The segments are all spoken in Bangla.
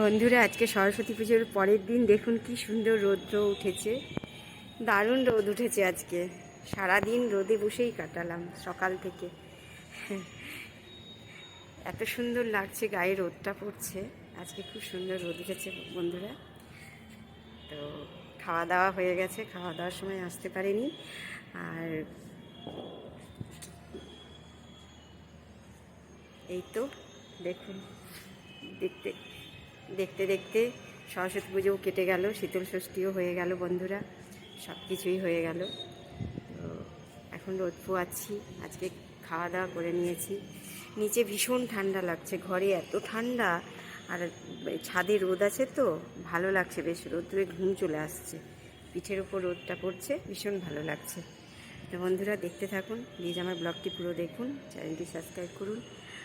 বন্ধুরা, আজকে সরস্বতী পুজোর পরের দিন দেখুন কি সুন্দর রৌদ্র উঠেছে। দারুণ রোদ উঠেছে আজকে। সারাদিন রোদে বসেই কাটালাম সকাল থেকে। এত সুন্দর লাগছে গায়ে রোদটা পড়ছে। আজকে খুব সুন্দর রোদ উঠেছে বন্ধুরা। তো খাওয়া দাওয়া হয়ে গেছে খাওয়া দাওয়ার সময় আসতে পারিনি। আর এই তো দেখুন, দেখতে দেখতে দেখতে সরস্বতী পুজোও কেটে গেল, শীতল ষষ্ঠীও হয়ে গেল বন্ধুরা, সব কিছুই হয়ে গেল। তো এখন রোদ পোয়াচ্ছি, আজকে খাওয়া দাওয়া করে নিয়েছি। নিচে ভীষণ ঠান্ডা লাগছে, ঘরে এত ঠান্ডা, আর ছাদে রোদ আছে তো, ভালো লাগছে বেশ রোদ্রে ঘুম চলে আসছে। পিঠের ওপর রোদটা পড়ছে, ভীষণ ভালো লাগছে। তো বন্ধুরা দেখতে থাকুন, প্লিজ আমার ব্লগটি পুরো দেখুন, চ্যানেলটি সাবস্ক্রাইব করুন।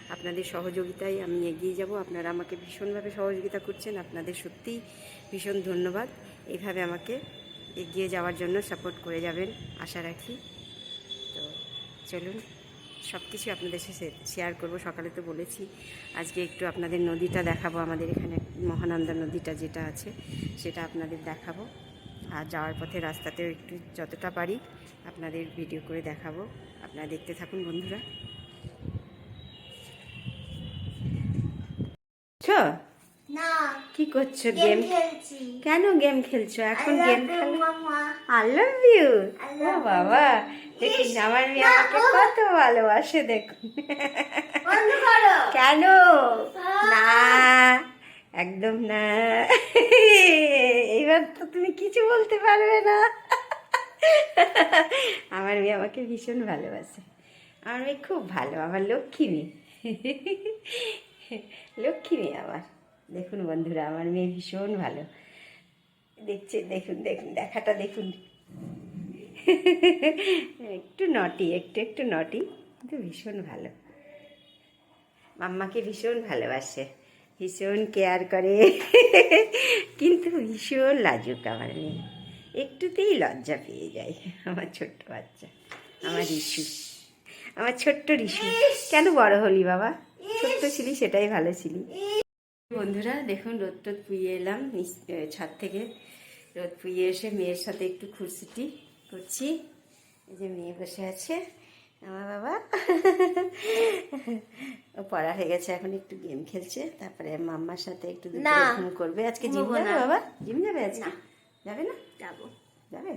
আপনাদের সহযোগিতায় আমি এগিয়ে যাব। আপনারা আমাকে ভীষণভাবে সহযোগিতা করছেন। আপনাদের সত্যিই ভীষণ ধন্যবাদ। এইভাবে আমাকে এগিয়ে যাওয়ার জন্য সাপোর্ট করে যাবেন, আশা রাখি। তো চলুন সব কিছু আপনাদের সাথে শেয়ার করব। সকালে তো বলেছি, আজকে একটু আপনাদের নদীটা দেখাবো। আমাদের এখানে মহানন্দা নদীটা যেটা আছে, সেটা আপনাদের দেখাবো। আর যাওয়ার পথে রাস্তাতেও একটু যতটা পারি আপনাদের ভিডিও করে দেখাবো। আপনারা দেখতে থাকুন বন্ধুরা। ছো না। কি করছ? গেম খেলছি। কেন গেম খেলছো? এখন গেম খেলো। আই লাভ ইউ ও বাবা দেখুন আমার মেয়ে আমাকে কত ভালোবাসে দেখুন। কেন? না একদম না। এবার তো তুমি কিছু বলতে পারবে না। আমার মেয়ে আমাকে ভীষণ ভালোবাসে। আমার মেয়ে খুব ভালো আমার লক্ষ্মী মেয়ে। লক্ষ্মী মেয়ে আমার। দেখুন বন্ধুরা, আমার মেয়ে ভীষণ ভালো। দেখছে, দেখুন দেখুন, দেখাটা দেখুন। একটু নটি একটু একটু নটি কিন্তু ভীষণ ভালো। মাম্মাকে ভীষণ ভালোবাসে, ভীষণ কেয়ার করে। কিন্তু ভীষণ লাজুক আমার মেয়ে। একটুতেই লজ্জা পেয়ে যায় আমার ছোট্ট বাচ্চা, আমার রিশু। আমার ছোট্ট রিশু। কেন বড় হলি বাবা? ছোট্ট ছিলি সেটাই ভালো ছিলি। বন্ধুরা দেখুন রোদ টোদ পুইয়ে এলাম ছাদ থেকে। রোদ পুইয়ে এসে মেয়ের সাথে একটু খুরসিটি করছি। এই যে মেয়ে বসে আছে আমার বাবা। ও পড়া হয়ে গেছে এখন একটু গেম খেলছে। তারপরে মাম্মার সাথে একটু না। ঘুম করবে। আজকে জিম যাবে বাবা? জিম যাবে আজকে? যাবে না? যাব। যাবে?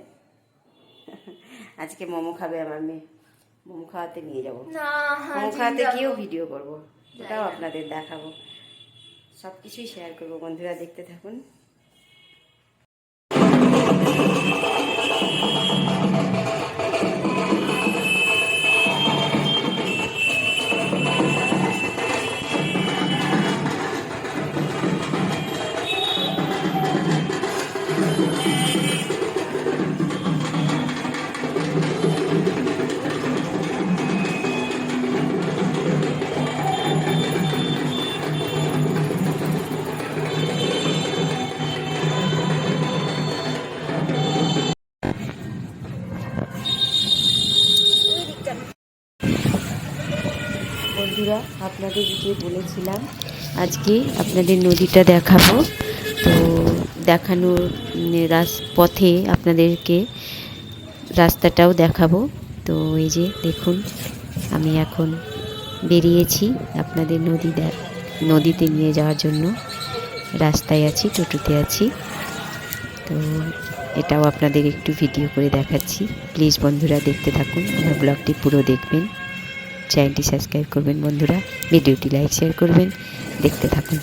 আজকে মোমো খাবে আমার মেয়ে। মোমো খাওয়াতে নিয়ে যাব। না মোমো খাওয়াতে গিয়েও ভিডিও করব। ওটাও আপনাদের দেখাবো। সব কিছুই শেয়ার করব বন্ধুরা দেখতে থাকুন। বন্ধুরা আপনাদের যে বলেছিলাম, আজকে আপনাদের নদীটা দেখাবো। তো দেখানোর রাস, পথে আপনাদেরকে রাস্তাটাও দেখাবো। তো এই যে দেখুন, আমি এখন বেরিয়েছি আপনাদের নদী নদীতে নিয়ে যাওয়ার জন্য। রাস্তায় আছি, টোটোতে আছি। তো এটাও আপনাদের একটু ভিডিও করে দেখাচ্ছি। প্লিজ বন্ধুরা দেখতে থাকুন, আমার ব্লগটি পুরো দেখবেন। চ্যানেলটি সাবস্ক্রাইব করবেন বন্ধুরা। ভিডিওটি লাইক শেয়ার করবেন। দেখতে থাকুন।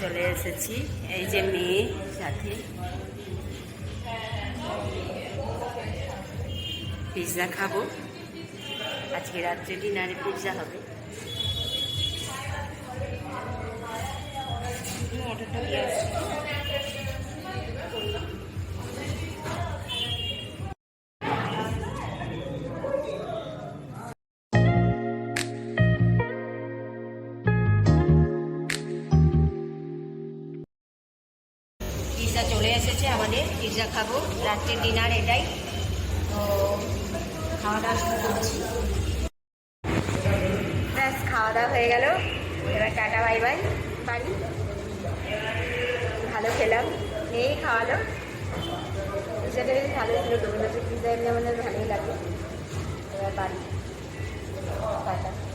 চলে এসেছি। এই যে মেয়ে সাথে। পিৎজা খাব। আজকে রাত্রে ডিনারে পিৎজা হবে। পিৎজা চলে এসেছে আমাদের, পিৎজা খাব। রাত্রের ডিনার এটাই। তো খাওয়া দাওয়া শুরু করছি। ব্যাস খাওয়া দাওয়া হয়ে গেল। এবার টাটা, বাই বাই। বাড়ি। ভালো খেলাম। মেয়েই খাওয়ালো পিৎজাটা বেশ ভালো ছিল। ডোমিনোসের পিৎজা এমনি আমাদের ভালোই লাগে। এবার বাড়ি। টাটা।